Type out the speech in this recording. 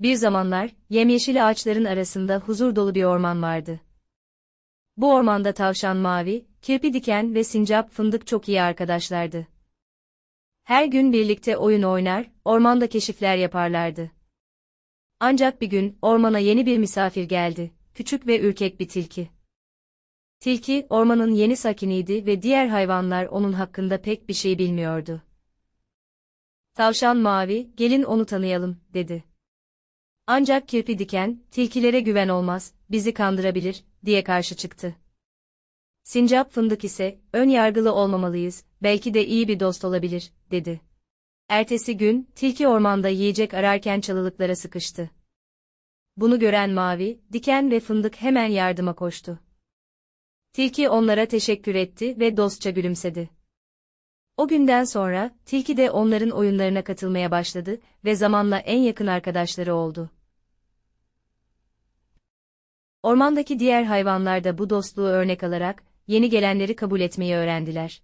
Bir zamanlar, yemyeşil ağaçların arasında huzur dolu bir orman vardı. Bu ormanda tavşan mavi, kirpi diken ve sincap fındık çok iyi arkadaşlardı. Her gün birlikte oyun oynar, ormanda keşifler yaparlardı. Ancak bir gün ormana yeni bir misafir geldi, küçük ve ürkek bir tilki. Tilki, ormanın yeni sakiniydi ve diğer hayvanlar onun hakkında pek bir şey bilmiyordu. Tavşan mavi, gelin onu tanıyalım, dedi. Ancak kirpi diken, tilkilere güven olmaz, bizi kandırabilir, diye karşı çıktı. Sincap fındık ise, ön yargılı olmamalıyız, belki de iyi bir dost olabilir, dedi. Ertesi gün, tilki ormanda yiyecek ararken çalılıklara sıkıştı. Bunu gören mavi, diken ve fındık hemen yardıma koştu. Tilki onlara teşekkür etti ve dostça gülümsedi. O günden sonra, tilki de onların oyunlarına katılmaya başladı ve zamanla en yakın arkadaşları oldu. Ormandaki diğer hayvanlar da bu dostluğu örnek alarak, yeni gelenleri kabul etmeyi öğrendiler.